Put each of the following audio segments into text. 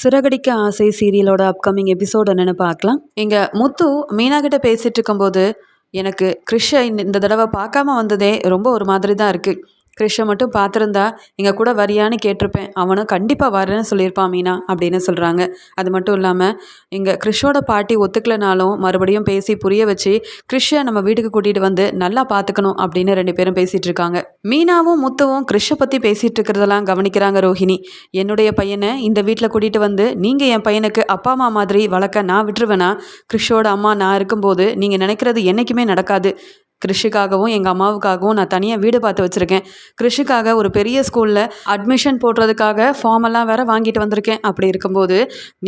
சிறகடிக்க ஆசை சீரியலோட upcoming episode என்னென்னு பார்க்கலாம். இங்கே முத்து மீனாகிட்ட பேசிகிட்டு இருக்கும்போது எனக்கு கிறிஷை இந்த தடவை பார்க்காம வந்ததே ரொம்ப ஒரு மாதிரி தான் இருக்குது கிறிஷை மட்டும் பார்த்துருந்தா எங்கள் கூட வரியான்னு கேட்டிருப்பேன். அவனும் கண்டிப்பாக வரேன்னு சொல்லியிருப்பான் மீனா அப்படின்னு சொல்கிறாங்க அது மட்டும் இல்லாமல் இங்கே கிறிஷோட பாட்டி ஒத்துக்கலைனாலும் மறுபடியும் பேசி புரிய வச்சு கிறிஷை நம்ம வீட்டுக்கு கூட்டிகிட்டு வந்து நல்லா பார்த்துக்கணும் அப்படின்னு ரெண்டு பேரும் பேசிகிட்டு இருக்காங்க. மீனாவும் முத்துவும் கிறிஷை பற்றி பேசிகிட்டு இருக்கிறதெல்லாம் கவனிக்கிறாங்க ரோஹிணி. என்னுடைய பையனை இந்த வீட்டில் கூட்டிகிட்டு வந்து நீங்கள் என் பையனுக்கு அப்பா அம்மா மாதிரி வளர்க்க நான் விட்டுருவேனா? கிறிஷோட அம்மா நான் இருக்கும்போது நீங்கள் நினைக்கிறது என்றைக்குமே நடக்காது. கிருஷிக்காகவும் எங்கள் அம்மாவுக்காகவும் நான் தனியாக வீடு பார்த்து வச்சுருக்கேன். கிருஷிக்காக ஒரு பெரிய ஸ்கூலில் அட்மிஷன் போடுறதுக்காக ஃபார்மெல்லாம் வேறு வாங்கிட்டு வந்திருக்கேன். அப்படி இருக்கும்போது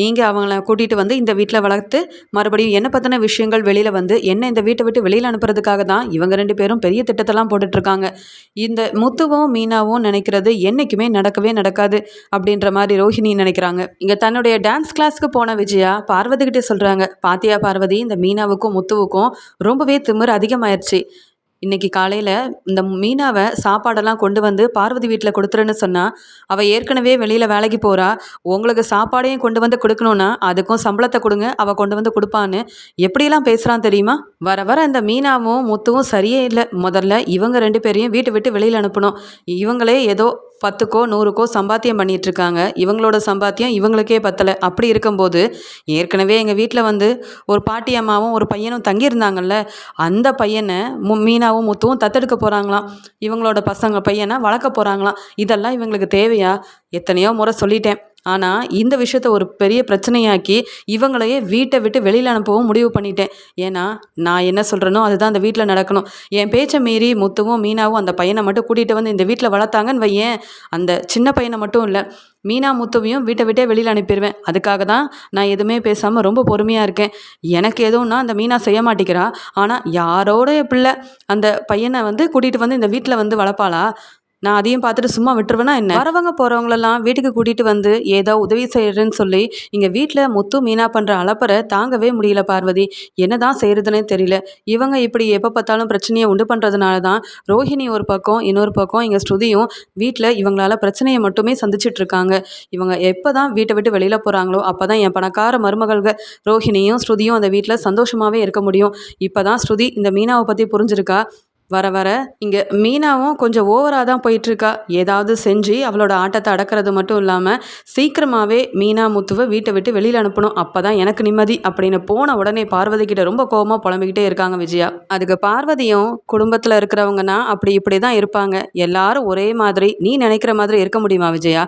நீங்கள் அவங்கள கூட்டிகிட்டு வந்து இந்த வீட்டில் வளர்த்து மறுபடியும் என்ன பற்றின விஷயங்கள் வெளியில் வந்து என்ன இந்த வீட்டை விட்டு வெளியில் அனுப்புறதுக்காக தான் இவங்க ரெண்டு பேரும் பெரிய திட்டத்தெல்லாம் போட்டுட்ருக்காங்க. இந்த முத்துவும் மீனாவும் நினைக்கிறது என்றைக்குமே நடக்கவே நடக்காது அப்படின்ற மாதிரி ரோஹிணி நினைக்கிறாங்க. இங்கே தன்னுடைய டான்ஸ் கிளாஸ்க்கு போன விஜயா பார்வதி கிட்டே சொல்கிறாங்க பாத்தியா பார்வதி இந்த மீனாவுக்கும் முத்துவுக்கும் ரொம்பவே திமிர் அதிகமாயிருச்சு. இன்றைக்கி காலையில் இந்த மீனாவை சாப்பாடெல்லாம் கொண்டு வந்து பார்வதி வீட்டில் கொடுத்துருன்னு சொன்னால் அவள் ஏற்கனவே வெளியில் வேலைக்கு போகிறா உங்களுக்கு சாப்பாடையும் கொண்டு வந்து கொடுக்கணுன்னா அதுக்கும் சம்பளத்தை கொடுங்க அவள் கொண்டு வந்து கொடுப்பான்னு எப்படியெல்லாம் பேசுகிறான் தெரியுமா? வர வர இந்த மீனாவும் முத்துவும் சரியே இல்லை. முதல்ல இவங்க ரெண்டு பேரையும் வீட்டை விட்டு வெளியில் அனுப்பணும். இவங்களே ஏதோ பத்துக்கோ நூறுக்கோ சம்பாத்தியம் பண்ணிகிட்ருக்காங்க இவங்களோட சம்பாத்தியம் இவங்களுக்கே பத்தலை. அப்படி இருக்கும்போது ஏற்கனவே எங்கள் வீட்டில் வந்து ஒரு பாட்டி அம்மாவும் ஒரு பையனும் தங்கியிருந்தாங்கல்ல. அந்த பையனை மு மீனாவும் முத்துவும் தத்தெடுக்க போகிறாங்களாம் இவங்களோட பசங்க பையனை வளர்க்க போகிறாங்களாம் இதெல்லாம் இவங்களுக்கு தேவையா? எத்தனையோ முறை சொல்லிட்டேன். ஆனால் இந்த விஷயத்த ஒரு பெரிய பிரச்சனையாக்கி இவங்களையே வீட்டை விட்டு வெளியில் அனுப்பவும் முடிவு பண்ணிட்டேன். ஏன்னா நான் என்ன சொல்கிறேனோ அதுதான் அந்த வீட்டில் நடக்கணும். என் பேச்சை மீறி முத்துவும் மீனாவும் அந்த பையனை மட்டும் கூட்டிகிட்டு வந்து இந்த வீட்டில் வளர்த்தாங்கன்னு வையேன். அந்த சின்ன பையனை மட்டும் இல்லை மீனா முத்துவையும் வீட்டை விட்டே வெளியில் அனுப்பிடுவேன் அதுக்காக தான் நான் எதுவுமே பேசாமல் ரொம்ப பொறுமையாக இருக்கேன். எனக்கு எதுவும்னா அந்த மீனா செய்ய மாட்டேங்கிறா. ஆனால் யாரோடைய பிள்ளை அந்த பையனை வந்து கூட்டிகிட்டு வந்து இந்த வீட்டில் வந்து வளர்ப்பாளா? நான் அதையும் பார்த்துட்டு சும்மா விட்டுருவேனா என்ன? வரவங்க போகிறவங்களெல்லாம் வீட்டுக்கு கூட்டிகிட்டு வந்து ஏதோ உதவி செய்கிறேன்னு சொல்லி இங்கே வீட்டில் முத்து மீனா பண்ணுற அளப்பரை தாங்கவே முடியல பார்வதி. என்ன தான் செய்கிறதுனே தெரியல. இவங்க இப்படி எப்போ பார்த்தாலும் பிரச்சனையை உண்டு பண்ணுறதுனால தான் ரோஹிணி ஒரு பக்கம் இன்னொரு பக்கம் இங்கே ஸ்ருதியும் வீட்டில் இவங்களால பிரச்சனையை மட்டுமே சந்திச்சுட்டு இருக்காங்க இவங்க எப்போ தான் வீட்டை விட்டு வெளியில் போகிறாங்களோ அப்போ தான் என் பணக்கார மருமகள்கள் ரோஹிணியும் ஸ்ருதியும் அந்த வீட்டில் சந்தோஷமாகவே இருக்க முடியும். இப்போ தான் ஸ்ருதி இந்த மீனாவை பற்றி புரிஞ்சிருக்கா? வர வர இங்கே மீனாவும் கொஞ்சம் ஓவராக தான் போயிட்டுருக்கா. ஏதாவது செஞ்சு அவளோட ஆட்டத்தை அடக்கிறது மட்டும் இல்லாமல் சீக்கிரமாகவே மீனா முத்துவை வீட்டை விட்டு வெளியில் அனுப்பணும். அப்போ தான் எனக்கு நிம்மதி அப்படின்னு போன உடனே பார்வதி கிட்ட ரொம்ப கோபமாக புலம்பிக்கிட்டே இருக்காங்க விஜயா. அதுக்கு பார்வதியும் குடும்பத்தில் இருக்கிறவங்கன்னா அப்படி இப்படி தான் இருப்பாங்க. எல்லாரும் ஒரே மாதிரி நீ நினைக்கிற மாதிரி இருக்க முடியுமா விஜயா?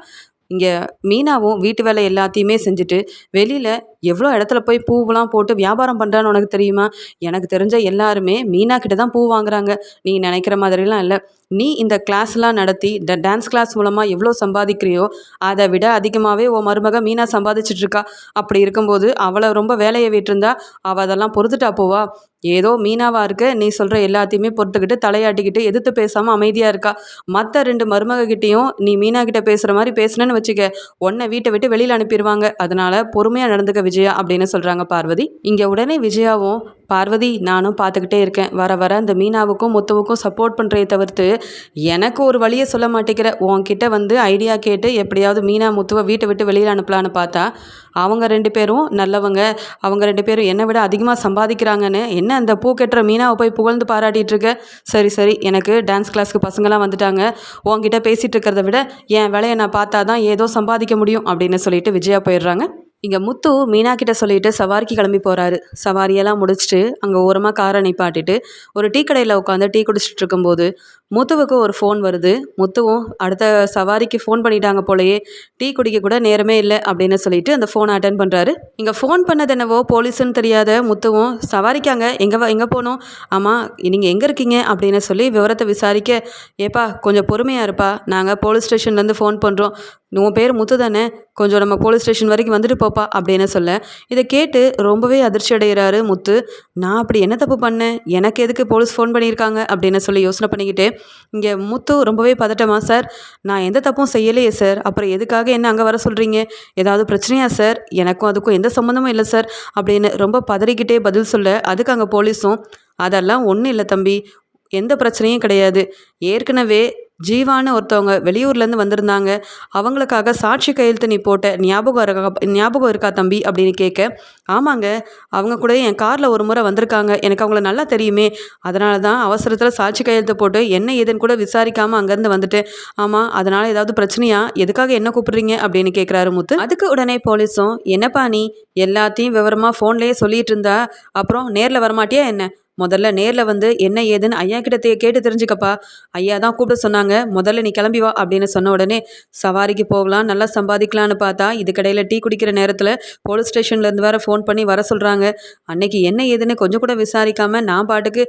இங்கே மீனாவும் வீட்டு வேலை எல்லாத்தையுமே செஞ்சுட்டு வெளியில் எவ்வளோ இடத்துல போய் பூவெலாம் போட்டு வியாபாரம் பண்ணுறான்னு உனக்கு தெரியுமா? எனக்கு தெரிஞ்ச எல்லாருமே மீனா கிட்ட தான் பூ வாங்குறாங்க. நீ நினைக்கிற மாதிரிலாம் இல்லை. நீ இந்த கிளாஸ்லாம் நடத்தி இந்த டான்ஸ் கிளாஸ் மூலமாக எவ்வளோ சம்பாதிக்கிறியோ அதை விட அதிகமாகவே உன் மருமக மீனா சம்பாதிச்சிட்ருக்கா அப்படி இருக்கும்போது அவளை ரொம்ப வேலையை விட்டுருந்தா அவள் அதெல்லாம் பொறுத்துட்டா போவா. ஏதோ மீனாவாக இருக்க நீ சொல்கிற எல்லாத்தையுமே பொறுத்துக்கிட்டு தலையாட்டிக்கிட்டு எதிர்த்து பேசாமல் அமைதியாக இருக்கா. மற்ற ரெண்டு மருமகிட்டையும் நீ மீனா கிட்ட பேசுகிற மாதிரி பேசுனேன்னு வச்சுக்க உன்னை வீட்டை விட்டு வெளியில் அனுப்பிடுவாங்க அதனால் பொறுமையாக நடந்துக்க விஜயா அப்படின்னு சொல்கிறாங்க பார்வதி. இங்கே உடனே விஜயாவும் பார்வதி நானும் பார்த்துக்கிட்டே இருக்கேன். வர வர அந்த மீனாவுக்கும் முத்துவுக்கும் சப்போர்ட் பண்ணுறதை தவிர்த்து எனக்கு ஒரு வழியை சொல்ல மாட்டேங்கிற. உன்கிட்ட வந்து ஐடியா கேட்டு எப்படியாவது மீனா முத்துவை வீட்டை விட்டு வெளியில் அனுப்பலான்னு பார்த்தா அவங்க ரெண்டு பேரும் நல்லவங்க. அவங்க ரெண்டு பேரும் என்னை விட அதிகமாக சம்பாதிக்கிறாங்கன்னு என்ன அந்த பூ கட்டுற மீனாவை போய் புகழ்ந்து பாராட்டிகிட்டு இருக்க? சரி சரி எனக்கு டான்ஸ் கிளாஸ்க்கு பசங்களாம் வந்துட்டாங்க. உங்ககிட்ட பேசிகிட்டு இருக்கிறத விட என் வேலையை நான் பார்த்தா தான் ஏதோ சம்பாதிக்க முடியும் அப்படின்னு சொல்லிட்டு விஜயா போயிடுறாங்க. இங்கே முத்து மீனா கிட்ட சொல்லிட்டு சவாரிக்கு கிளம்பி போகிறாரு சவாரியெல்லாம் முடிச்சுட்டு அங்கே ஓரமாக காரை நிப்பாட்டிட்டு ஒரு டீ கடையில் உட்காந்து டீ குடிச்சிட்டு இருக்கும்போது முத்துவுக்கு ஒரு ஃபோன் வருது. முத்துவும் அடுத்த சவாரிக்கு ஃபோன் பண்ணிட்டாங்க போலயே டீ குடிக்க கூட நேரமே இல்லை அப்படின்னு சொல்லிட்டு அந்த ஃபோனை அட்டன் பண்ணுறாரு இங்கே ஃபோன் பண்ணது என்னவோ போலீஸுன்னு தெரியாத முத்துவும் சவாரிக்காங்க எங்கே எங்கே போகணும் ஆமாம் நீங்கள் எங்கே இருக்கீங்க? அப்படின்னு சொல்லி விவரத்தை விசாரிக்க ஏப்பா கொஞ்சம் பொறுமையாக இருப்பா. நாங்கள் போலீஸ் ஸ்டேஷன்லேருந்து ஃபோன் பண்ணுறோம் உன் பேர் முத்து தானே? கொஞ்சம் நம்ம போலீஸ் ஸ்டேஷன் வரைக்கும் வந்துட்டு போப்பா அப்படின்னு சொல்ல. இதை கேட்டு ரொம்பவே அதிர்ச்சி அடைகிறாரு முத்து. நான் அப்படி என்ன தப்பு பண்ணேன்? எனக்கு எதுக்கு போலீஸ் ஃபோன் பண்ணியிருக்காங்க? அப்படின்னு சொல்லி யோசனை பண்ணிக்கிட்டு இங்கே முத்து ரொம்பவே பதட்டமா சார். நான் எந்த தப்பும் செய்யலையே சார். அப்புறம் எதுக்காக என்ன அங்கே வர சொல்கிறீங்க ஏதாவது பிரச்சனையா சார்? எனக்கும் அதுக்கும் எந்த சம்மந்தமும் இல்லை சார். அப்படின்னு ரொம்ப பதறிக்கிட்டே பதில் சொல்ல அதுக்கு அங்கே போலீஸும் அதெல்லாம் ஒன்றும் இல்லை தம்பி. எந்த பிரச்சனையும் கிடையாது. ஏற்கனவே ஜீவான ஒருத்தவங்க வெளியூர்லேருந்து வந்திருந்தாங்க. அவங்களுக்காக சாட்சி கையெழுத்து நீ போட்ட ஞாபகம் இருக்கா ஞாபகம் இருக்கா தம்பி? அப்படின்னு கேட்க ஆமாங்க அவங்க கூட என் காரில் ஒரு முறை வந்திருக்காங்க. எனக்கு அவங்கள நல்லா தெரியுமே. அதனால தான் அவசரத்தில் சாட்சி கையெழுத்து போட்டு என்ன ஏதுன்னு கூட விசாரிக்காமல் அங்கேருந்து வந்துட்டேன். ஆமாம் அதனால் ஏதாவது பிரச்சனையா? எதுக்காக என்ன கூப்பிடுறீங்க? அப்படின்னு கேட்குறாரு முத்து. அதுக்கு உடனே போலீஸும் என்னப்பா நீ? எல்லாத்தையும் விவரமாக ஃபோன்லேயே சொல்லிட்டு இருந்தா அப்புறம் நேரில் வரமாட்டியா என்ன? முதல்ல நேரில் வந்து என்ன ஏதுன்னு ஐயா கிட்ட கேட்டு தெரிஞ்சுக்கப்பா. ஐயா தான் கூப்பிட சொன்னாங்க. முதல்ல நீ கிளம்பி வா அப்படின்னு சொன்ன உடனே சவாரிக்கு போகலாம் நல்லா சம்பாதிக்கலான்னு பார்த்தா இதுக்கடையில் டீ குடிக்கிற நேரத்தில் போலீஸ் ஸ்டேஷன்லேருந்து வேறு ஃபோன் பண்ணி வர சொல்கிறாங்க அன்னைக்கு என்ன ஏதுன்னு கொஞ்சம் கூட விசாரிக்காமல் நான் பாட்டுக்கு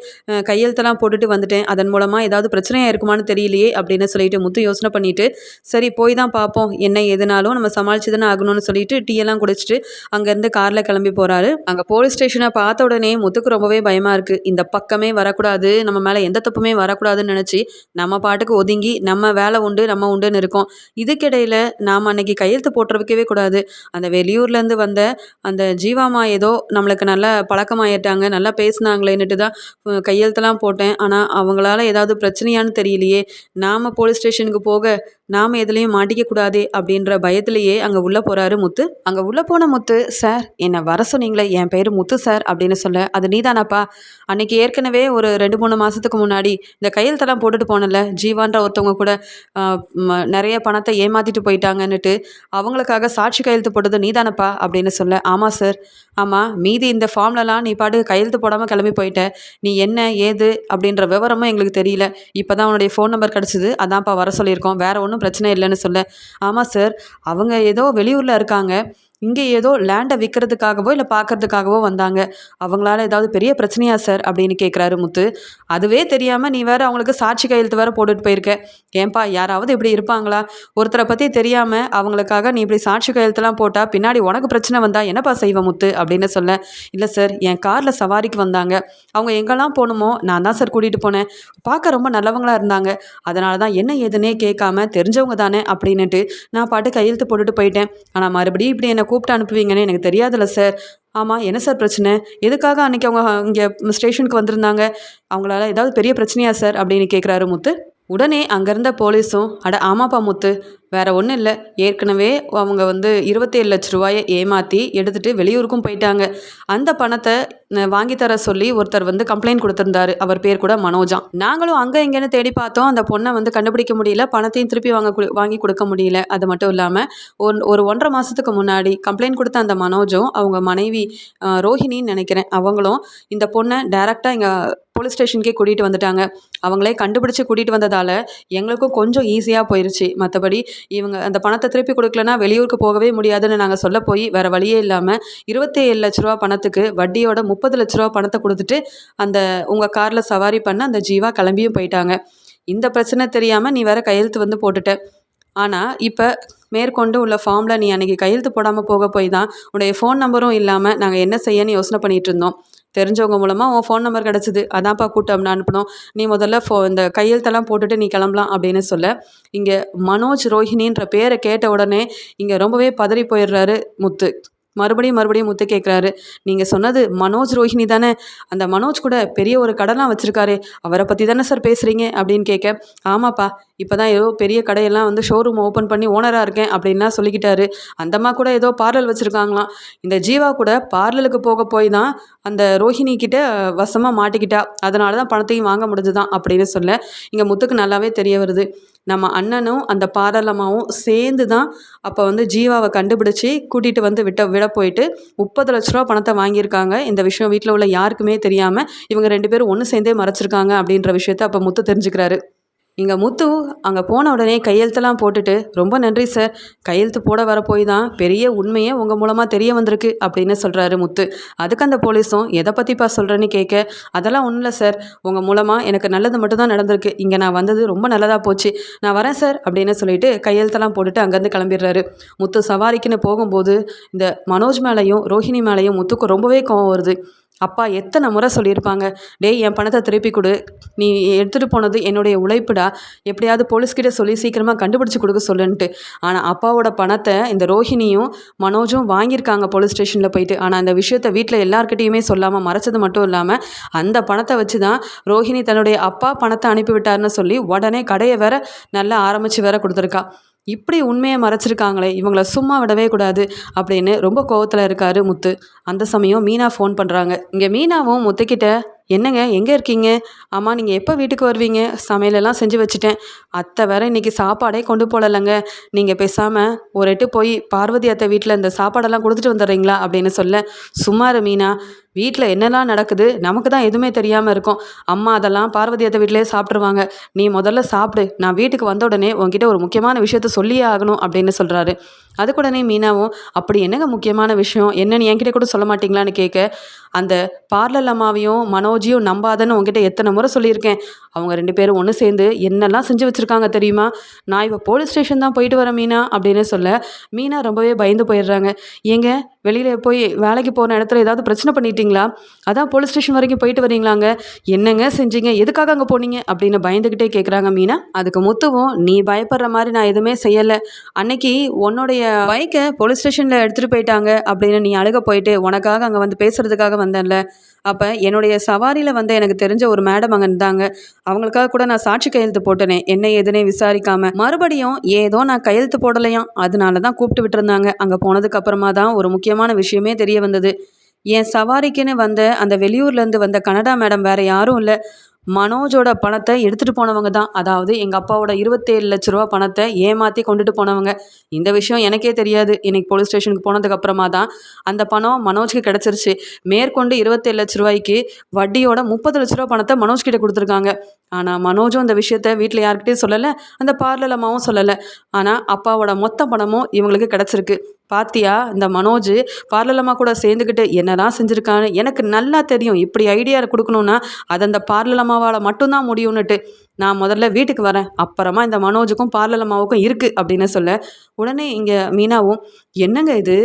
கையெழுத்தெல்லாம் போட்டுட்டு வந்துட்டேன். அதன் மூலமாக ஏதாவது பிரச்சனையாக இருக்குமான்னு தெரியலையே அப்படின்னு சொல்லிட்டு முத்து யோசனை பண்ணிவிட்டு சரி போய் தான் பார்ப்போம் என்ன ஏதுனாலும் நம்ம சமாளிச்சு தானே ஆகணும்னு சொல்லிட்டு டீ எல்லாம் குடிச்சிட்டு அங்கேருந்து காரில் கிளம்பி போகிறாரு அங்கே போலீஸ் ஸ்டேஷனை பார்த்த உடனே முத்துக்கு ரொம்பவே பயமாக இருக்குது இந்த பக்கமே வரக்கூடாது நம்ம மேலே எந்த தப்புமே வரக்கூடாதுன்னு நினச்சி நம்ம பாட்டுக்கு ஒதுங்கி நம்ம வேலை உண்டு நம்ம உண்டுன்னு இருக்கோம். இதுக்கிடையில் நாம் அன்னைக்கு கையெழுத்து போட்டு வைக்கவே கூடாது. அந்த வெளியூர்லேருந்து வந்த அந்த ஜீவாமா ஏதோ நம்மளுக்கு நல்லா பழக்கமாயிட்டாங்க நல்லா பேசினாங்களேன்னுட்டு தான் கையெழுத்தெல்லாம் போட்டேன். ஆனால் அவங்களால ஏதாவது பிரச்சனையான்னு தெரியலையே. நாம் போலீஸ் ஸ்டேஷனுக்கு போக நாம் எதுலேயும் மாட்டிக்கக்கூடாதே அப்படின்ற பயத்திலேயே அங்கே உள்ளே போகிறாரு முத்து. அங்கே உள்ளே போன முத்து சார் என்னை வர சொன்னீங்களே என் பேர் முத்து சார் அப்படின்னு சொல்ல அது நீதானாப்பா? அன்னைக்கு ஏற்கனவே ஒரு ரெண்டு மூணு மாதத்துக்கு முன்னாடி இந்த கையெழுத்தெல்லாம் போட்டுட்டு போனல ஜீவான்ற ஒருத்தவங்க கூட நிறைய பணத்தை ஏமாற்றிட்டு போயிட்டாங்கன்னுட்டு அவங்களுக்காக சாட்சி கையெழுத்து போட்டது நீதானப்பா? அப்படின்னு சொல்ல ஆமாம் சார். ஆமாம் மீதி இந்த ஃபார்ம்லலாம் நீ பாட்டு கையெழுத்து போடாமல் கிளம்பி போயிட்ட. நீ என்ன ஏது? அப்படின்ற விவரமும் எங்களுக்கு தெரியல. இப்போ தான் உன்னுடைய ஃபோன் நம்பர் கிடச்சிது. அதான்ப்பா வர சொல்லியிருக்கோம். வேறு ஒன்றும் பிரச்சனை இல்லைன்னு சொல்ல. ஆமாம் சார் அவங்க ஏதோ வெளியூரில் இருக்காங்க. இங்கே ஏதோ லேண்டை விற்கிறதுக்காகவோ இல்லை பார்க்கறதுக்காகவோ வந்தாங்க. அவங்களால ஏதாவது பெரிய பிரச்சனையா சார் அப்படின்னு கேட்குறாரு முத்து. அதுவே தெரியாமல் நீ வேற அவங்களுக்கு சாட்சி கையெழுத்து வேற போட்டுட்டு போயிருக்க. ஏன்பா யாராவது இப்படி இருப்பாங்களா? ஒருத்தரை பற்றி தெரியாமல் அவங்களுக்காக நீ இப்படி சாட்சி கையெழுத்துலாம் போட்டால் பின்னாடி உனக்கு பிரச்சனை வந்தால் என்னப்பா செய்வ முத்து? அப்படின்னு சொல்ல இல்லை சார் என் காரில் சவாரிக்கு வந்தாங்க. அவங்க எங்கெல்லாம் போகணுமோ நான் தான் சார் கூட்டிகிட்டு போனேன். பார்க்க ரொம்ப நல்லவங்களா இருந்தாங்க. அதனால தான் என்ன ஏதுன்னே கேட்காம தெரிஞ்சவங்க தானே அப்படின்னுட்டு நான் பாட்டு கையெழுத்து போட்டுட்டு போயிட்டேன். ஆனால் மறுபடியும் இப்படி என்னை கூப்பிட்டு அனுப்புவீங்கன்னு எனக்கு தெரியாதுல்ல சார் ஆமாம் என்ன சார் பிரச்சனை? எதுக்காக அன்றைக்கி அவங்க இங்கே ஸ்டேஷனுக்கு வந்திருந்தாங்க? அவங்களால ஏதாவது பெரிய பிரச்சனையா சார் அப்படின்னு கேட்குறாரு முத்து. உடனே அங்கேருந்த போலீஸும் அட ஆமாப்பா முத்து. வேறு ஒன்றும் இல்லை. ஏற்கனவே அவங்க வந்து இருபத்தேழு லட்ச ரூபாயை ஏமாற்றி எடுத்துகிட்டு வெளியூருக்கும் போயிட்டாங்க. அந்த பணத்தை வாங்கி தர சொல்லி ஒருத்தர் வந்து கம்ப்ளைண்ட் கொடுத்துருந்தாரு. அவர் பேர் கூட மனோஜா. நாங்களும் அங்கே இங்கேன்னு தேடி பார்த்தோம். அந்த பொண்ணை வந்து கண்டுபிடிக்க முடியல. பணத்தையும் திருப்பி வாங்க வாங்கி கொடுக்க முடியல. அது மட்டும் இல்லாமல் ஒரு ஒரு ஒன்றரை மாதத்துக்கு முன்னாடி கம்ப்ளைண்ட் கொடுத்த அந்த மனோஜும் அவங்க மனைவி ரோஹிணின்னு நினைக்கிறேன். அவங்களும் இந்த பொண்ணை டைரெக்டாக இங்கே போலீஸ் ஸ்டேஷனுக்கே கூட்டிகிட்டு வந்துட்டாங்க. அவங்களே கண்டுபிடிச்சி கூட்டிகிட்டு வந்ததால் எங்களுக்கும் கொஞ்சம் ஈஸியாக போயிடுச்சு மற்றபடி இவங்க அந்த பணத்தை திருப்பி கொடுக்கலனா வெளியூருக்கு போகவே முடியாதுன்னு நாங்கள் சொல்ல போய் வேறு வழியே இல்லாமல் இருபத்தி ஏழு லட்ச ரூபா பணத்துக்கு வட்டியோட முப்பது லட்ச ரூபா பணத்தை கொடுத்துட்டு அந்த உங்கள் காரில் சவாரி பண்ண அந்த ஜீவா கிளம்பியும் போயிட்டாங்க. இந்த பிரச்சனை தெரியாமல் நீ வேற கையெழுத்து வந்து போட்டுட்ட. ஆனால் இப்போ மேற்கொண்டு உள்ள ஃபார்மில் நீ அன்றைக்கி கையெழுத்து போடாமல் போக போய் தான் உன்னுடைய ஃபோன் நம்பரும் இல்லாமல் நாங்கள் என்ன செய்யன்னு யோசனை பண்ணிகிட்டு இருந்தோம். தெரிஞ்சவங்க மூலமாக உன் ஃபோன் நம்பர் கிடச்சிது. அதான்ப்பா கூட்டம் அனுப்பினோம். நீ முதல்ல ஃபோ இந்த கையெழுத்தெல்லாம் போட்டுட்டு நீ கிளம்பலாம் அப்படின்னு சொல்ல. இங்கே மனோஜ் ரோஹிணின்ற பேரை கேட்ட உடனே இங்கே ரொம்பவே பதறி போயிடுறாரு முத்து. மறுபடியும் மறுபடியும் முத்து கேட்குறாரு நீங்கள் சொன்னது மனோஜ் ரோஹிணி தானே. அந்த மனோஜ் கூட பெரிய ஒரு கடைலாம் வச்சுருக்காரு. அவரை பற்றி தானே சார் பேசுகிறீங்க அப்படின்னு கேட்க ஆமாப்பா இப்போ தான் ஏதோ பெரிய கடையெல்லாம் வந்து ஷோரூம் ஓப்பன் பண்ணி ஓனராக இருக்கேன் அப்படின்லாம் சொல்லிக்கிட்டாரு. அந்தம்மா கூட ஏதோ பார்லர் வச்சுருக்காங்களாம். இந்த ஜீவா கூட பார்லருக்கு போக போய் தான் அந்த ரோஹிணி கிட்ட வசமாக மாட்டிக்கிட்டா. அதனால தான் பணத்தையும் வாங்க முடிஞ்சுதான் அப்படின்னு சொல்ல. இங்கே முத்துக்கு நல்லாவே தெரிய வருது. நம்ம அண்ணனும் அந்த பாரலம்மாவும் சேர்ந்து தான் அப்போ வந்து ஜீவாவை கண்டுபிடிச்சி கூட்டிகிட்டு வந்து விட்ட விட போயிட்டு முப்பது லட்ச ரூபா பணத்தை வாங்கியிருக்காங்க. இந்த விஷயம் வீட்டில் உள்ள யாருக்குமே தெரியாமல் இவங்க ரெண்டு பேரும் ஒன்று சேர்ந்தே மறைச்சிருக்காங்க அப்படின்ற விஷயத்த அப்போ முத்து தெரிஞ்சுக்கிறாரு. இங்கே முத்து அங்கே போன உடனே கையெழுத்தெல்லாம் போட்டுட்டு ரொம்ப நன்றி சார் கையெழுத்து போட வர போய் தான் பெரிய உண்மையே உங்கள் மூலமாக தெரிய வந்திருக்கு அப்படின்னு சொல்கிறாரு முத்து. அதுக்கு அந்த போலீஸும் எதை பற்றிப்பா சொல்கிறேன்னு கேட்க அதெல்லாம் ஒன்றும் இல்லை சார் உங்கள் மூலமாக எனக்கு நல்லது மட்டும் தான் நடந்திருக்கு. இங்கே நான் வந்தது ரொம்ப நல்லதாக போச்சு. நான் வரேன் சார் அப்படின்னு சொல்லிட்டு கையெழுத்தெல்லாம் போட்டுட்டு அங்கேருந்து கிளம்பிடுறாரு. முத்து சவாரிக்குன்னு போகும்போது இந்த மனோஜ் மேலேயும் ரோஹிணி மேலேயும் முத்துக்கு ரொம்பவே கோவம் வருது. அப்பா எத்தனை முறை சொல்லியிருப்பாங்க டேய் என் பணத்தை திருப்பி கொடு. நீ எடுத்துகிட்டு போனது என்னுடைய உழைப்புடா. எப்படியாவது போலீஸ்கிட்ட சொல்லி சீக்கிரமாக கண்டுபிடிச்சி கொடுக்க சொல்லுன்ட்டு. ஆனால் அப்பாவோட பணத்தை இந்த ரோஹிணியும் மனோஜும் வாங்கியிருக்காங்க போலீஸ் ஸ்டேஷனில் போயிட்டு. ஆனால் அந்த விஷயத்த வீட்டில் எல்லாருக்கிட்டேயுமே சொல்லாமல் மறைச்சது மட்டும் இல்லாமல் அந்த பணத்தை வச்சு தான் ரோஹிணி தன்னுடைய அப்பா பணத்தை அனுப்பிவிட்டாருன்னு சொல்லி உடனே கடையை வேற நல்லா ஆரம்பித்து வேற கொடுத்துருக்கா. இப்படி உண்மையை மறைச்சிருக்காங்களே இவங்கள சும்மா விடவே கூடாது அப்படின்னு ரொம்ப கோவத்தில் இருக்காரு முத்து. அந்த சமயம் மீனா ஃபோன் பண்ணுறாங்க இங்கே மீனாவும் முத்துக்கிட்ட என்னங்க எங்கே இருக்கீங்க? ஆமாம் நீங்கள் எப்போ வீட்டுக்கு வருவீங்க? சமையலெல்லாம் செஞ்சு வச்சுட்டேன். அத்தை வேற இன்றைக்கி சாப்பாடே கொண்டு போகலங்க நீங்கள் பேசாமல் ஒரு எட்டு போய் பார்வதி அத்தை வீட்டில் இந்த சாப்பாடெல்லாம் கொடுத்துட்டு வந்துடுறீங்களா அப்படின்னு சொல்ல சுமார் மீனா. வீட்டில் என்னெல்லாம் நடக்குது நமக்கு தான் எதுவுமே தெரியாமல் இருக்கும். அம்மா அதெல்லாம் பார்வதி அத்தை வீட்டிலே சாப்பிட்ருவாங்க நீ முதல்ல சாப்பிடு. நான் வீட்டுக்கு வந்த உடனே உங்ககிட்ட ஒரு முக்கியமான விஷயத்த சொல்லியே ஆகணும் அப்படின்னு சொல்கிறாரு அதுக்குடனே மீனாவும் அப்படி என்னங்க முக்கியமான விஷயம்? என்னன்னு என்கிட்ட கூட சொல்ல மாட்டீங்களான்னு கேட்க அந்த பார்லர் அம்மாவையும் மனோஜியும் நம்பாதன்னு உங்ககிட்ட எத்தனை முறை சொல்லியிருக்கேன். அவங்க ரெண்டு பேரும் ஒன்று சேர்ந்து என்னெல்லாம் செஞ்சு வச்சுருக்காங்க தெரியுமா? நான் இப்போ போலீஸ் ஸ்டேஷன் தான் போயிட்டு வரேன் மீனா அப்படின்னு சொல்ல மீனா ரொம்பவே பயந்து போயிடுறாங்க. ஏங்க வெளியில் போய் வேலைக்கு போன இடத்துல ஏதாவது பிரச்சனை வந்துட்டீங்களா அதான் போலீஸ் ஸ்டேஷன் வரைக்கும் போயிட்டு வரீங்களாங்க என்னங்க செஞ்சீங்க? எதுக்காக அங்கே போனீங்க? அப்படின்னு பயந்துக்கிட்டே கேட்குறாங்க மீனா. அதுக்கு முத்துவும் நீ பயப்படுற மாதிரி நான் எதுவுமே செய்யலை. அன்னைக்கு உன்னுடைய பைக்கை போலீஸ் ஸ்டேஷனில் எடுத்துகிட்டு போயிட்டாங்க அப்படின்னு நீ அழுக போயிட்டு உனக்காக அங்கே வந்து பேசுகிறதுக்காக வந்தேன்ல. அப்போ என்னுடைய சவாரியில் வந்து எனக்கு தெரிஞ்ச ஒரு மேடம் அங்கே இருந்தாங்க அவங்களுக்காக கூட நான் சாட்சி கையெழுத்து போட்டேனே. என்ன ஏதுனே விசாரிக்காம. மறுபடியும் ஏதோ நான் கையெழுத்து போடலையாம். அதனால தான் கூப்பிட்டு விட்டுருந்தாங்க. அங்கே போனதுக்கு அப்புறமா தான் ஒரு முக்கியமான விஷயமே தெரிய வந்தது. என் சவாரிக்குன்னு வந்த அந்த வெளியூர்லேருந்து வந்த கனடா மேடம் வேற யாரும் இல்லை. மனோஜோட பணத்தை எடுத்துகிட்டு போனவங்க தான். அதாவது எங்கள் அப்பாவோட இருபத்தேழு லட்ச ரூபா பணத்தை ஏமாற்றி கொண்டுட்டு போனவங்க. இந்த விஷயம் எனக்கே தெரியாது. இன்னைக்கு போலீஸ் ஸ்டேஷனுக்கு போனதுக்கப்புறமா தான் அந்த பணம் மனோஜ்க்கு கிடச்சிருச்சு. மேற்கொண்டு இருபத்தேழு லட்ச ரூபாய்க்கு வட்டியோட முப்பது லட்ச ரூபா பணத்தை மனோஜ் கிட்ட கொடுத்துருக்காங்க. ஆனால் மனோஜும் அந்த விஷயத்த வீட்டில் யார்கிட்டையும் சொல்லலை. அந்த பார்லர் அம்மாவும் சொல்லலை. ஆனால் அப்பாவோட மொத்த பணமும் இவங்களுக்கு கிடச்சிருக்கு. பாத்தியா? இந்த மனோஜ் பார்லலம்மா கூட சேர்ந்துக்கிட்டு என்னதான் செஞ்சுருக்கான்னு எனக்கு நல்லா தெரியும். இப்படி ஐடியா கொடுக்கணுன்னா அது அந்த பார்லலம்மாவால் மட்டும்தான் முடியும்னுட்டு. நான் முதல்ல வீட்டுக்கு வரேன். அப்புறமா இந்த மனோஜுக்கும் பார்லலம்மாவுக்கும் இருக்குது அப்படின்னு சொல்ல உடனே இங்கே மீனாவும் என்னங்க இது?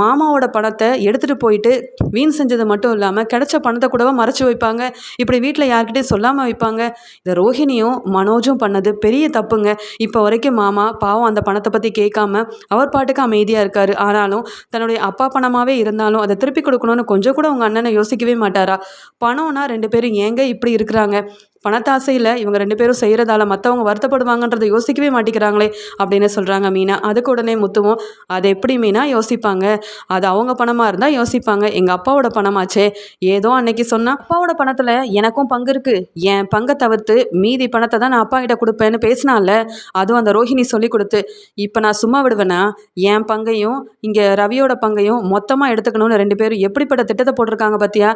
மாமாவோட பணத்தை எடுத்துகிட்டு போயிட்டு வீண் செஞ்சது மட்டும் இல்லாமல் கிடைச்ச பணத்தை கூடவா மறைச்சி வைப்பாங்க. இப்படி வீட்டில் யார்கிட்டையும் சொல்லாமல் வைப்பாங்க. இதை ரோஹிணியும் மனோஜும் பண்ணது பெரிய தப்புங்க. இப்போ வரைக்கும் மாமா பாவம் அந்த பணத்தை பற்றி கேட்காம அவர் பாட்டுக்கு அமைதியாக இருக்கார். ஆனாலும் தன்னுடைய அப்பா பணமாகவே இருந்தாலும் அதை திருப்பி கொடுக்கணும்னு கொஞ்சம் கூட உங்கள் அண்ணனை யோசிக்கவே மாட்டாரா? பணம்னா ரெண்டு பேரும் ஏங்க இப்படி இருக்கிறாங்க? பணத்தாசையில் இவங்க ரெண்டு பேரும் செய்கிறதால மற்றவங்க வருத்தப்படுவாங்கன்றதை யோசிக்கவே மாட்டேங்கிறாங்களே அப்படின்னு சொல்கிறாங்க மீனா. அதுக்கு உடனே முத்துவோம் அதை எப்படி மீனா? யோசிப்பாங்க. அது அவங்க பணமாக இருந்தால் யோசிப்பாங்க. எங்கள் அப்பாவோட பணமாச்சே. ஏதோ அன்னைக்கு சொன்னால் அப்பாவோட பணத்தில் எனக்கும் பங்கு இருக்குது என் பங்கை தவிர்த்து மீதி பணத்தை தான் நான் அப்பா கிட்ட கொடுப்பேன்னு பேசினால அதுவும் அந்த ரோஹிணி சொல்லி கொடுத்து. இப்போ நான் சும்மா விடுவேன்னா என் பங்கையும் இங்கே ரவியோட பங்கையும் மொத்தமாக எடுத்துக்கணும்னு ரெண்டு பேரும் எப்படிப்பட்ட திட்டத்தை போட்டிருக்காங்க பார்த்தியா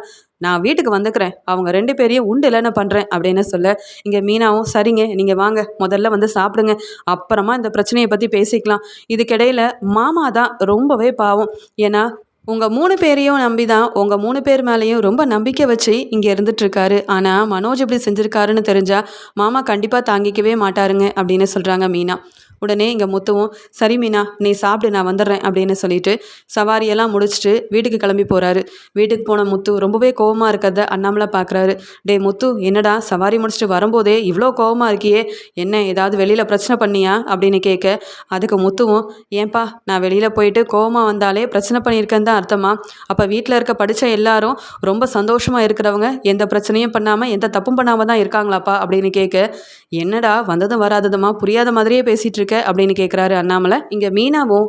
நான் வீட்டுக்கு வந்துக்கிறேன். அவங்க ரெண்டு பேரையும் உண்டு இல்லைன்னு பண்ணுறேன் அப்படின்னு சொல்ல இங்கே மீனாவும் சரிங்க நீங்கள் வாங்க முதல்ல வந்து சாப்பிடுங்க. அப்புறமா இந்த பிரச்சனையை பற்றி பேசிக்கலாம். இதுக்கிடையில் மாமா தான் ரொம்பவே பாவம். ஏன்னா உங்கள் மூணு பேரையும் நம்பி தான் உங்கள் மூணு பேர் மேலேயும் ரொம்ப நம்பிக்கை வச்சு இங்கே இருந்துகிட்ருக்காரு ஆனால் மனோஜ் இப்படி செஞ்சுருக்காருன்னு தெரிஞ்சால் மாமா கண்டிப்பாக தாங்கிக்கவே மாட்டாருங்க அப்படின்னு சொல்கிறாங்க மீனா. உடனே இங்கே முத்துவும் சரி மீனா நீ சாப்பிடு நான் வந்துடுறேன் அப்படின்னு சொல்லிட்டு சவாரியெல்லாம் முடிச்சுட்டு வீட்டுக்கு கிளம்பி போகிறாரு வீட்டுக்கு போன முத்து ரொம்பவே கோவமாக இருக்கிறத அண்ணாமலை பார்க்குறாரு டே முத்து என்னடா சவாரி முடிச்சுட்டு வரும்போதே இவ்வளோ கோவமாக இருக்கியே? என்ன ஏதாவது வெளியில் பிரச்சனை பண்ணியா? அப்படின்னு கேட்க அதுக்கு முத்துவும் ஏன்பா நான் வெளியில் போயிட்டு கோவமாக வந்தாலே பிரச்சனை பண்ணியிருக்கேன்னு தான் அர்த்தமா? அப்போ வீட்டில் இருக்க படித்த எல்லாரும் ரொம்ப சந்தோஷமாக இருக்கிறவங்க எந்த பிரச்சனையும் பண்ணாமல் எந்த தப்பும் பண்ணாமல் தான் இருக்காங்களாப்பா? அப்படின்னு கேட்க என்னடா வந்ததும் வராததுமா? புரியாத மாதிரியே பேசிகிட்டு இருக்க அப்படின்னு கேட்குறாரு அண்ணாமலை. இங்கே மீனாவும்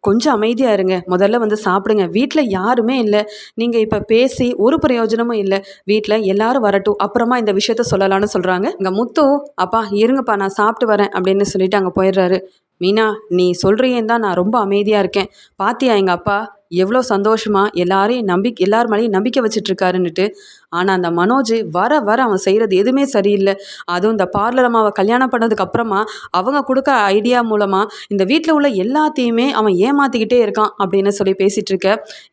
கொஞ்சம் அமைதியாக இருங்க. முதல்ல வந்து சாப்பிடுங்க. வீட்டில் யாருமே இல்லை. நீங்கள் இப்போ பேசி ஒரு பிரயோஜனமும் இல்லை. வீட்டில் எல்லாரும் வரட்டும். அப்புறமா இந்த விஷயத்த சொல்லலான்னு சொல்கிறாங்க இங்கே முத்து அப்பா இருங்கப்பா நான் சாப்பிட்டு வரேன். அப்படின்னு சொல்லிட்டு அங்கே போயிடுறாரு. மீனா நீ சொல்கிறியேன்னு தான் நான் ரொம்ப அமைதியாக இருக்கேன். பாத்தியா எங்கள் அப்பா? எவ்வளோ சந்தோஷமாக எல்லாரையும் நம்பி எல்லார் மேலேயும் நம்பிக்கை வச்சுட்ருக்காருன்னுட்டு ஆனால் அந்த மனோஜ் வர வர அவன் செய்கிறது எதுவுமே சரியில்லை. அதுவும் இந்த பார்லர் அம்மாவை கல்யாணம் பண்ணதுக்கு அப்புறமா அவங்க கொடுக்க ஐடியா மூலமாக இந்த வீட்டில் உள்ள எல்லாத்தையுமே அவன் ஏமாற்றிக்கிட்டே இருக்கான் அப்படின்னு சொல்லி பேசிகிட்டு இருக்க.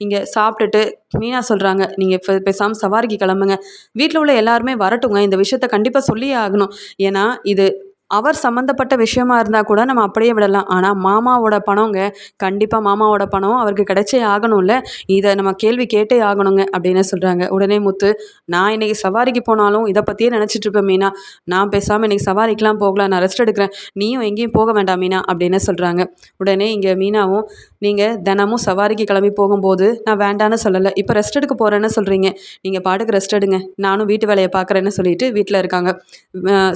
இங்கே சாப்பிட்டுட்டு மீனா சொல்கிறாங்க நீங்கள் இப்போ பேசாமல் சவாரிக்கு கிளம்புங்க. வீட்டில் உள்ள எல்லாருமே வரட்டுங்க இந்த விஷயத்த கண்டிப்பாக சொல்லியே ஆகணும். ஏன்னா இது அவர் சம்மந்தப்பட்ட விஷயமா இருந்தால் கூட நம்ம அப்படியே விடலாம். ஆனால் மாமாவோட பணங்க கண்டிப்பாக மாமாவோட பணம் அவருக்கு கிடைச்சே ஆகணும்ல. இதை நம்ம கேள்வி கேட்டே ஆகணுங்க அப்படின்னு சொல்கிறாங்க உடனே முத்து நான் இன்னைக்கு சவாரிக்கு போனாலும் இதை பற்றியே நினச்சிட்டு இருப்பேன் மீனா. நான் பேசாமல் இன்னைக்கு சவாரிக்கெலாம் போகலாம் நான் ரெஸ்ட் எடுக்கிறேன். நீயும் எங்கேயும் போக வேண்டாம் மீனா அப்படின்னு சொல்கிறாங்க உடனே இங்கே மீனாவும் நீங்கள் தினமும் சவாரிக்கு கிளம்பி போகும்போது நான் வேண்டான்னு சொல்லலை இப்போ ரெஸ்ட் எடுக்க போகிறேன்னு சொல்கிறீங்க நீங்கள் பாட்டுக்கு ரெஸ்ட் எடுங்க. நானும் வீட்டு வேலையை பார்க்குறேன்னு சொல்லிட்டு வீட்டில் இருக்காங்க.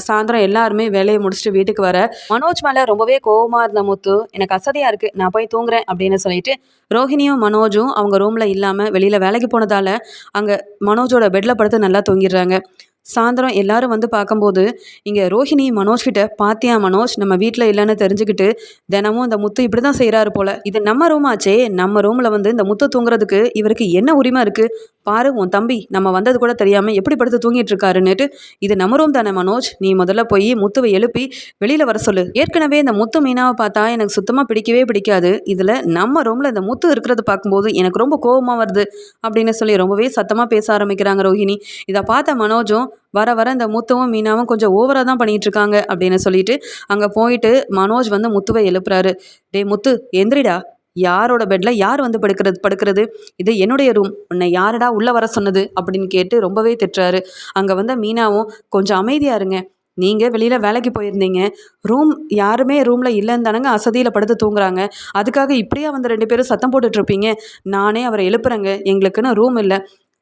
சாயந்தரம் எல்லாருமே வேலையை முடிச்சுட்டு வீட்டுக்கு வர மனோஜ் மேலே ரொம்பவே கோவமாக இருந்த முத்து எனக்கு அசதியாக இருக்குது நான் போய் தூங்குறேன் அப்படின்னு சொல்லிட்டு ரோஹிணியும் மனோஜும் அவங்க ரூமில் இல்லாமல் வெளியில் வேலைக்கு போனதால் அங்கே மனோஜோட பெட்டில் படுத்து நல்லா தூங்கிடுறாங்க. சாயந்தரம் எல்லாரும் வந்து பார்க்கும்போது இங்கே ரோஹிணி மனோஜ் கிட்ட பாத்தியா மனோஜ் நம்ம வீட்டில் இல்லைன்னு தெரிஞ்சுக்கிட்டு தினமும் இந்த முத்து இப்படி தான் செய்கிறாரு போல. இது நம்ம ரூம் ஆச்சே நம்ம ரூமில் வந்து இந்த முத்து தூங்குறதுக்கு இவருக்கு என்ன உரிமை இருக்குது பாரு உன் தம்பி நம்ம வந்தது கூட தெரியாமல் எப்படி படுத்து தூங்கிட்டு இருக்காருன்னுட்டு இது நம்ம ரூம் தானே மனோஜ்? நீ முதல்ல போய் முத்துவை எழுப்பி வெளியில் வர சொல்லு. ஏற்கனவே இந்த முத்து மீனாவை பார்த்தா எனக்கு சுத்தமாக பிடிக்கவே பிடிக்காது. இதில் நம்ம ரூமில் இந்த முத்து இருக்கிறத பார்க்கும்போது எனக்கு ரொம்ப கோபமாக வருது அப்படின்னு சொல்லி ரொம்பவே சத்தமாக பேச ஆரம்பிக்கிறாங்க ரோஹிணி. இதை பார்த்த மனோஜும் வர வர இந்த முத்துவும் மீனாவும் கொஞ்சம் ஓவராக தான் பண்ணிகிட்டு இருக்காங்க அப்படின்னு சொல்லிட்டு அங்கே போயிட்டு மனோஜ் வந்து முத்துவை எழுப்புறாரு. டே முத்து எந்திரிடா. யாரோட பெட்டில் யார் வந்து படுக்கிறது படுக்கிறது? இது என்னுடைய ரூம் உன்னை யாரடா உள்ளே வர சொன்னது? அப்படின்னு கேட்டு ரொம்பவே திட்டுறாரு. அங்கே வந்த மீனாவும் கொஞ்சம் அமைதியாக இருங்க. நீங்கள் வெளியில் வேலைக்கு போயிருந்தீங்க. ரூம் யாருமே ரூமில் இல்லைன்னு தானங்க அசதியில் படுத்து தூங்குறாங்க. அதுக்காக இப்படியே வந்து ரெண்டு பேரும் சத்தம் போட்டுட்ருப்பீங்க? நானே அவரை எழுப்புறேங்க. எங்களுக்குன்னு ரூம் இல்லை.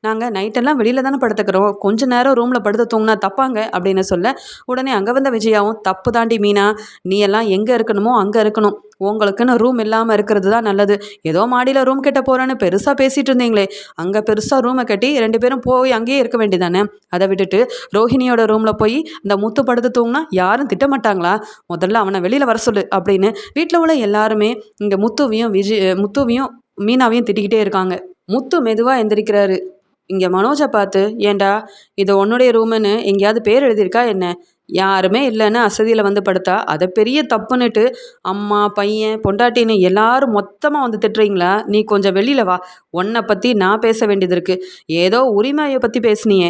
நாங்கள் நைட்டெல்லாம் வெளியில் தானே படுத்துக்கிறோம் கொஞ்ச நேரம் ரூமில் படுத்து தூங்கினா தப்பாங்க. அப்படின்னு சொல்ல உடனே அங்கே வந்த விஜயாவும் தப்பு தாண்டி மீனா நீ எல்லாம் எங்கே இருக்கணுமோ அங்கே இருக்கணும். உங்களுக்குன்னு ரூம் இல்லாமல் இருக்கிறது தான் நல்லது. ஏதோ மாடியில் ரூம் கட்ட போகிறேன்னு பெருசாக பேசிகிட்டு இருந்தீங்களே. அங்கே பெருசாக ரூமை கட்டி ரெண்டு பேரும் போய் அங்கேயே இருக்க வேண்டியதானே? அதை விட்டுட்டு ரோஹிணியோட ரூமில் போய் இந்த முத்து படுத்து தூங்கினா யாரும் திட்டமாட்டாங்களா முதல்ல அவனை வெளியில் வர சொல்லு. அப்படின்னு வீட்டில் உள்ள எல்லாருமே இங்கே முத்துவையும் விஜய் முத்துவையும் மீனாவையும் திட்டிக்கிட்டே இருக்காங்க. முத்து மெதுவாக எந்திரிக்கிறாரு. இங்கே மனோஜை பார்த்து ஏண்டா இது உன்னுடைய ரூமுன்னு எங்கேயாவது பேர் எழுதியிருக்கா என்ன? யாருமே இல்லைன்னு அசதியில் வந்து படுத்தா அதை பெரிய தப்புன்னுட்டு அம்மா பையன் பொண்டாட்டின்னு எல்லாரும் மொத்தமாக வந்து திட்டுறீங்களா? நீ கொஞ்சம் வெளியில் வா. உன்னை பற்றி நான் பேச வேண்டியது இருக்குது ஏதோ உரிமையை பற்றி பேசுனியே.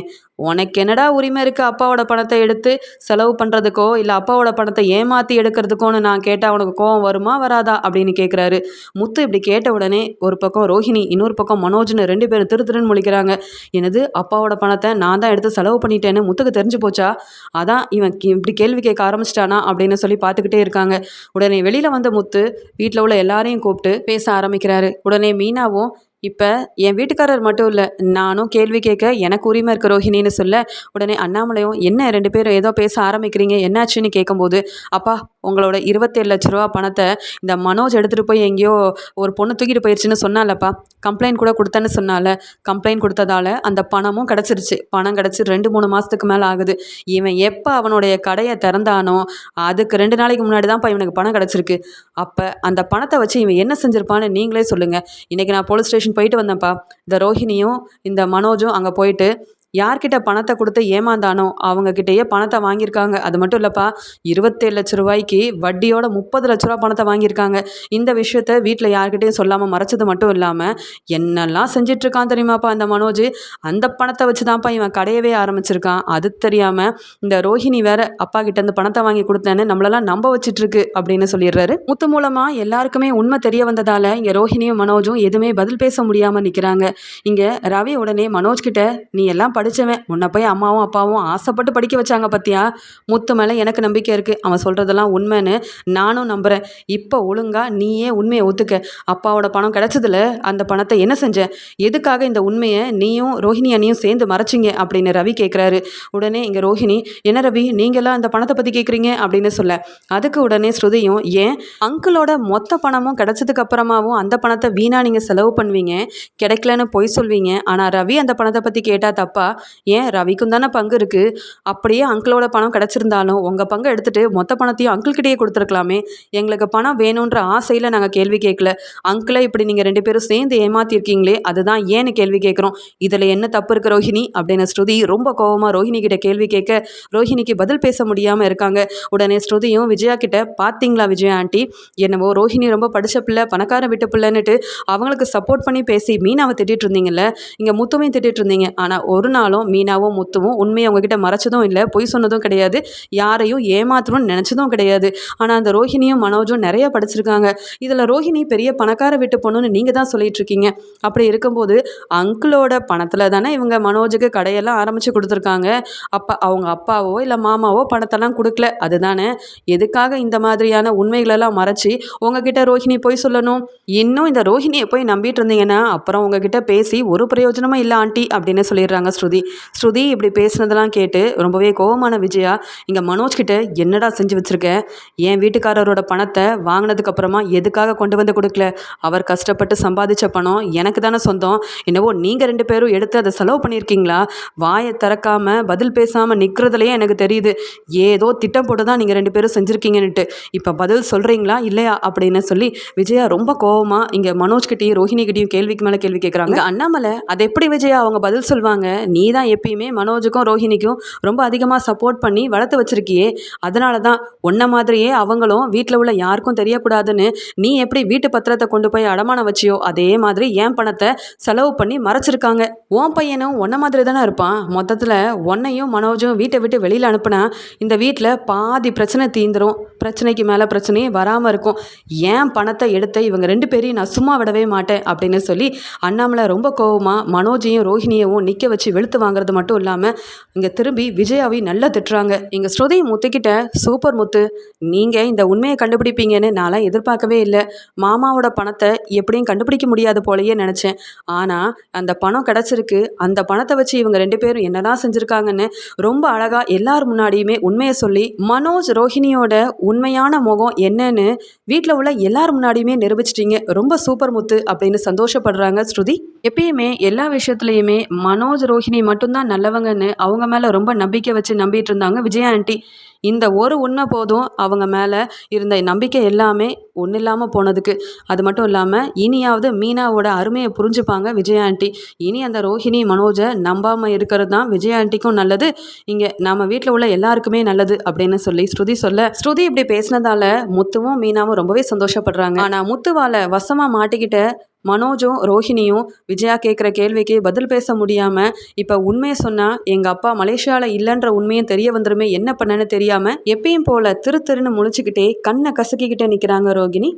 உனக்கு என்னடா உரிமை இருக்குது அப்பாவோட பணத்தை எடுத்து செலவு பண்ணுறதுக்கோ இல்லை அப்பாவோட பணத்தை ஏமாற்றி எடுக்கிறதுக்கோன்னு நான் கேட்டால் உனக்கு கோவம் வருமா வராதா? அப்படின்னு கேட்குறாரு முத்து இப்படி கேட்ட உடனே ஒரு பக்கம் ரோஹிணி இன்னொரு பக்கம் மனோஜ்னு ரெண்டு பேரும் திரு திருன்னு முழிக்கிறாங்க. எனது அப்பாவோட பணத்தை நான் தான் எடுத்து செலவு பண்ணிட்டேன்னு முத்துக்கு தெரிஞ்சு போச்சா? அதான் இவன் இவன் இப்படி கேள்வி கேட்க ஆரம்பிச்சிட்டானா அப்படின்னு சொல்லி பார்த்துக்கிட்டே இருக்காங்க. உடனே வெளியில் வந்த முத்து வீட்டில் உள்ள எல்லாரையும் கூப்பிட்டு பேச ஆரம்பிக்கிறாரு. உடனே மீனாவும் இப்போ என் வீட்டுக்காரர் மட்டும் இல்லை நானும் கேள்வி கேட்க எனக்கு உரிமை இருக்க ரோஹிணின்னு சொல்ல உடனே அண்ணாமலையும் என்ன ரெண்டு பேரும் ஏதோ பேச ஆரம்பிக்கிறீங்க? என்னாச்சுன்னு கேட்கும்போது அப்பா உங்களோட இருபத்தேழு லட்ச ரூபா பணத்தை இந்த மனோஜ் எடுத்துகிட்டு போய் எங்கேயோ ஒரு பொண்ணு தூக்கிட்டு போயிடுச்சுன்னு சொன்னாலப்பா கம்ப்ளைண்ட் கூட கொடுத்தேன்னு சொன்னால கம்ப்ளைண்ட் கொடுத்ததால அந்த பணமும் கிடச்சிருச்சு. பணம் கிடச்சி ரெண்டு மூணு மாதத்துக்கு மேலே ஆகுது. இவன் எப்போ அவனுடைய கடையை திறந்தானோ அதுக்கு ரெண்டு நாளைக்கு முன்னாடி தான்ப்பா இவனுக்கு பணம் கிடச்சிருக்கு. அப்போ அந்த பணத்தை வச்சு இவன் என்ன செஞ்சிருப்பான்னு நீங்களே சொல்லுங்கள் இன்றைக்கி நான் போலீஸ் ஸ்டேஷன் போயிட்டு வந்தேன்ப்பா. இந்த ரோஹிணியும் இந்த மனோஜும் அங்கே போயிட்டு யார்கிட்ட பணத்தை கொடுத்து ஏமாந்தானோ அவங்கக்கிட்டேயே பணத்தை வாங்கியிருக்காங்க. அது மட்டும் இல்லைப்பா இருபத்தேழு லட்ச ரூபாய்க்கு வட்டியோட முப்பது லட்ச ரூபா பணத்தை வாங்கியிருக்காங்க. இந்த விஷயத்த வீட்டில் யார்கிட்டையும் சொல்லாமல் மறைச்சது மட்டும் இல்லாமல் என்னெல்லாம் செஞ்சிட்ருக்கான் தெரியுமாப்பா அந்த மனோஜ்? அந்த பணத்தை வச்சு தான்ப்பா இவன் கடையவே ஆரம்பிச்சிருக்கான். அது தெரியாமல் இந்த ரோஹிணி வேற அப்பா கிட்ட இருந்து பணத்தை வாங்கி கொடுத்தேன்னு நம்மளெல்லாம் நம்ப வச்சிட்ருக்கு அப்படின்னு சொல்லிடுறாரு. முத்து மூலமாக எல்லாருக்குமே உண்மை தெரிய வந்ததால் இங்கே ரோஹிணியும் மனோஜும் எதுவுமே பதில் பேச முடியாமல் நிற்கிறாங்க இங்கே ரவி உடனே மனோஜ் கிட்ட நீ எல்லாம் படி படித்தவன் உன்னை போய் அம்மாவும் அப்பாவும் ஆசைப்பட்டு படிக்க வச்சாங்க பார்த்தியா முத்து மேலே எனக்கு நம்பிக்கை இருக்குது அவன் சொல்கிறதெல்லாம் உண்மைன்னு நானும் நம்புகிறேன் இப்போ ஒழுங்காக நீயே உண்மையை ஒத்துக்க. அப்பாவோட பணம் கிடைச்சதுல அந்த பணத்தை என்ன செஞ்ச? எதுக்காக இந்த உண்மையை நீயும் ரோஹிணி அண்ணியும் சேர்ந்து மறைச்சிங்க? அப்படின்னு ரவி கேட்குறாரு உடனே இங்கே ரோஹிணி என்ன ரவி நீங்களாம் அந்த பணத்தை பற்றி கேட்குறீங்க அப்படின்னு சொல்ல. அதுக்கு உடனே ஸ்ருதியும் ஏன்? அங்கிளோட மொத்த பணமும் கிடச்சதுக்கு அப்புறமாவும் அந்த பணத்தை வீணாக நீங்கள் செலவு பண்ணுவீங்க? கிடைக்கலன்னு பொய் சொல்வீங்க. ஆனால் ரவி அந்த பணத்தை பற்றி கேட்டால் தப்பா? ஏன் ரவிக்கும் தானே பங்கு இருக்குது அப்படியே அங்கிளோட பணம் கிடச்சிருந்தாலும் உங்கள் பங்கை எடுத்துகிட்டு மொத்த பணத்தையும் அங்கிள்கிட்டயே கொடுத்துருக்கலாமே. எங்களுக்கு பணம் வேணுன்ற ஆசையில் நாங்கள் கேள்வி கேட்கல. அங்கிளை இப்படி நீங்கள் ரெண்டு பேரும் சேர்ந்து ஏமாத்திருக்கீங்களே அதுதான் ஏன்னு கேள்வி கேட்குறோம். இதில் என்ன தப்பு இருக்கு ரோஹிணி? அப்படின்னு ஸ்ருதி ரொம்ப கோவமாக ரோஹிணி கிட்ட கேள்வி கேட்க ரோஹிணிக்கு பதில் பேச முடியாமல் இருக்காங்க. உடனே ஸ்ருதியும் விஜயா கிட்ட பார்த்தீங்களா விஜயா ஆண்டி என்னவோ ரோஹிணி ரொம்ப படித்த பிள்ளை பணக்கார விட்டு பிள்ளைன்னுட்டு அவங்களுக்கு சப்போர்ட் பண்ணி பேசி மீனாவை திட்டிட்டு இருந்தீங்கல்ல? இங்கே முத்துமையும் திட்டிட்டு இருந்தீங்க. ஆனால் ஒரு சொன்னாலும் மீனாவும் முத்துவும் உண்மையை அவங்கக்கிட்ட மறைச்சதும் இல்லை பொய் சொன்னதும் கிடையாது. யாரையும் ஏமாத்தணும்னு நினச்சதும் கிடையாது. ஆனால் அந்த ரோஹிணியும் மனோஜும் நிறைய படிச்சிருக்காங்க. இதில் ரோஹிணி பெரிய பணக்கார வீட்டு பொண்ணுன்னு நீங்கள் தான் சொல்லிட்டு இருக்கீங்க. அப்படி இருக்கும்போது அங்கிளோட பணத்தில் தானே இவங்க மனோஜுக்கு கடையெல்லாம் ஆரம்பித்து கொடுத்துருக்காங்க. அப்போ அவங்க அப்பாவோ இல்லை மாமாவோ பணத்தெல்லாம் கொடுக்கல. அதுதானே? எதுக்காக இந்த மாதிரியான உண்மைகளெல்லாம் மறைச்சி உங்ககிட்ட ரோஹிணி போய் சொல்லணும்? இன்னும் இந்த ரோஹிணியை போய் நம்பிட்டு இருந்தீங்கன்னா அப்புறம் உங்ககிட்ட பேசி ஒரு பிரயோஜனமும் இல்லை ஆண்டி அப்படின்னு சொல்லிடுறாங்க ஸ்ருதி. ஸ்ருதி. இப்படி பேசுனதெல்லாம் கேட்டு ரொம்பவே கோவமான விஜயா இங்கே மனோஜ்கிட்ட என்னடா செஞ்சு வச்சுருக்கேன் என் வீட்டுக்காரரோட பணத்தை வாங்கினதுக்கப்புறமா எதுக்காக கொண்டு வந்து கொடுக்கல? அவர் கஷ்டப்பட்டு சம்பாதிச்ச பணம் எனக்கு தானே சொந்தம். என்னவோ நீங்கள் ரெண்டு பேரும் எடுத்து அதை செலவு பண்ணியிருக்கீங்களா? வாயை திறக்காமல் பதில் பேசாமல் நிற்கிறதுலையே எனக்கு தெரியுது. ஏதோ திட்டம் போட்டு தான் நீங்கள் ரெண்டு பேரும் செஞ்சுருக்கீங்கன்னுட்டு. இப்போ பதில் சொல்கிறீங்களா இல்லையா? அப்படின்னு சொல்லி விஜயா ரொம்ப கோபமாக இங்கே மனோஜ்கிட்டையும் ரோஹிணிகிட்டையும் கேள்விக்கு மேலே கேள்வி கேட்குறாங்க அண்ணாமலை அது எப்படி விஜயா அவங்க பதில் சொல்வாங்க? நீ தான் எப்பயுமே மனோஜுக்கும் ரோஹிணிக்கும் ரொம்ப அதிகமாக சப்போர்ட் பண்ணி வளர்த்து வச்சிருக்கியே. அதனால தான் உன்ன மாதிரியே அவங்களும் வீட்டில் உள்ள யாருக்கும் தெரியக்கூடாதுன்னு நீ எப்படி வீட்டு பத்திரத்தை கொண்டு போய் அடமானம் வச்சியோ அதே மாதிரி என் பணத்தை செலவு பண்ணி மறைச்சிருக்காங்க. உன் பையனும் உன்ன மாதிரி தானே இருப்பான். மொத்தத்தில் உன்னையும் மனோஜும் வீட்டை விட்டு வெளியில் அனுப்புனா இந்த வீட்டில் பாதி பிரச்சனை தீந்துரும். பிரச்சனைக்கு மேலே பிரச்சனையே வராமல் இருக்கும். ஏன் பணத்தை எடுத்த இவங்க ரெண்டு பேரையும் நான் சும்மா விடவே மாட்டேன் அப்படின்னு சொல்லி அண்ணாமலை ரொம்ப கோவமாக மனோஜையும் ரோஹிணியவும் நிற்க வச்சு இழுத்து வாங்குறது மட்டும் இல்லாமல் இங்கே திரும்பி விஜயாவை நல்லா திட்டுறாங்க. எங்கள் ஸ்ருதி முத்துக்கிட்ட சூப்பர் முத்து நீங்கள் இந்த உண்மையை கண்டுபிடிப்பீங்கன்னு நான்லாம் எதிர்பார்க்கவே இல்லை. மாமாவோட பணத்தை எப்படியும் கண்டுபிடிக்க முடியாது போலயே நினச்சேன். ஆனால் அந்த பணம் கிடச்சிருக்கு. அந்த பணத்தை வச்சு இவங்க ரெண்டு பேரும் என்னதான் செஞ்சுருக்காங்கன்னு ரொம்ப அழகாக எல்லார் முன்னாடியுமே உண்மையை சொல்லி மனோஜ் ரோஹிணியோட உண்மையான முகம் என்னன்னு வீட்டில் உள்ள எல்லார் முன்னாடியுமே நிரூபிச்சிட்டீங்க. ரொம்ப சூப்பர் முத்து அப்படின்னு சந்தோஷப்படுறாங்க ஸ்ருதி. எப்பயுமே எல்லா விஷயத்துலையுமே மனோஜ் ரோஹிணி மட்டும்தான் நல்லவங்கன்னு அவங்க மேலே ரொம்ப நம்பிக்கை வச்சு நம்பிட்டு இருந்தாங்க விஜயா ஆண்டி. இந்த ஒரு உண்மை போதும் அவங்க மேலே இருந்த நம்பிக்கை எல்லாமே ஒன்றும் இல்லாமல் போனதுக்கு. அது மட்டும் இல்லாமல் இனியாவது மீனாவோட அருமையை புரிஞ்சுப்பாங்க விஜயா ஆண்டி. இனி அந்த ரோஹிணி மனோஜை நம்பாமல் இருக்கிறது தான் விஜயா ஆண்டிக்கும் நல்லது. இங்கே நம்ம வீட்டில் உள்ள எல்லாருக்குமே நல்லது அப்படின்னு சொல்லி ஸ்ருதி சொல்ல ஸ்ருதி இப்படி பேசினதால முத்துவும் மீனாவும் ரொம்பவே சந்தோஷப்படுறாங்க. ஆனால் முத்துவால் வசமாக மாட்டிக்கிட்ட மனோஜும் ரோஹிணியும் விஜயா கேட்குற கேள்விக்கு பதில் பேச முடியாமல் இப்போ உண்மையை சொன்னால் எங்கள் அப்பா மலேசியாவில் இல்லைன்ற உண்மையும் தெரிய வந்துருமே என்ன பண்ணேன்னு தெரியாமல் எப்பயும் போல் திரு திருன்னு முழிச்சுக்கிட்டே கண்ணை கசக்கிக்கிட்டே நிற்கிறாங்க ரோகிணி